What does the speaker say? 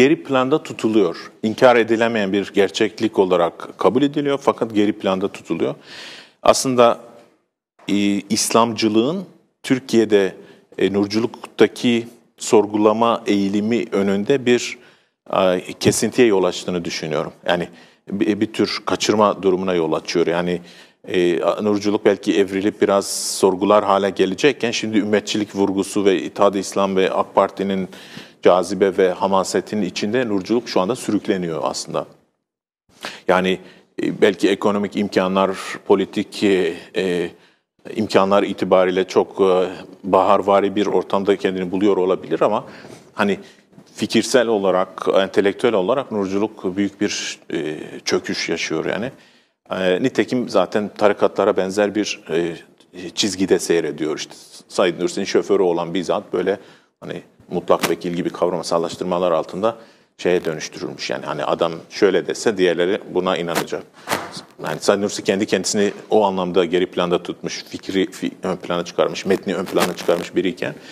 geri planda tutuluyor. İnkar edilemeyen bir gerçeklik olarak kabul ediliyor fakat geri planda tutuluyor. Aslında e, İslamcılığın Türkiye'de e, nurculuktaki sorgulama eğilimi önünde bir e, kesintiye yol açtığını düşünüyorum. Yani bir, bir tür kaçırma durumuna yol açıyor. Yani e, nurculuk belki evrilip biraz sorgular hale gelecekken şimdi ümmetçilik vurgusu ve İttihat-ı İslam ve AK Parti'nin cazibe ve hamasetinin içinde nurculuk şu anda sürükleniyor aslında. Yani e, belki ekonomik imkanlar, politik e, e, imkanlar itibariyle çok e, baharvari bir ortamda kendini buluyor olabilir ama hani fikirsel olarak, entelektüel olarak nurculuk büyük bir e, çöküş yaşıyor yani. E, nitekim zaten tarikatlara benzer bir e, çizgide seyrediyor işte. Said Nursi'nin şoförü olan bir zat böyle hani mutlak vekil gibi kavramsallaştırmalar altında şeye dönüştürülmüş. Yani hani adam şöyle dese diğerleri buna inanacak. Yani Said Nursi kendi kendisini o anlamda geri planda tutmuş, fikri fi, ön plana çıkarmış, metni ön plana çıkarmış biriyken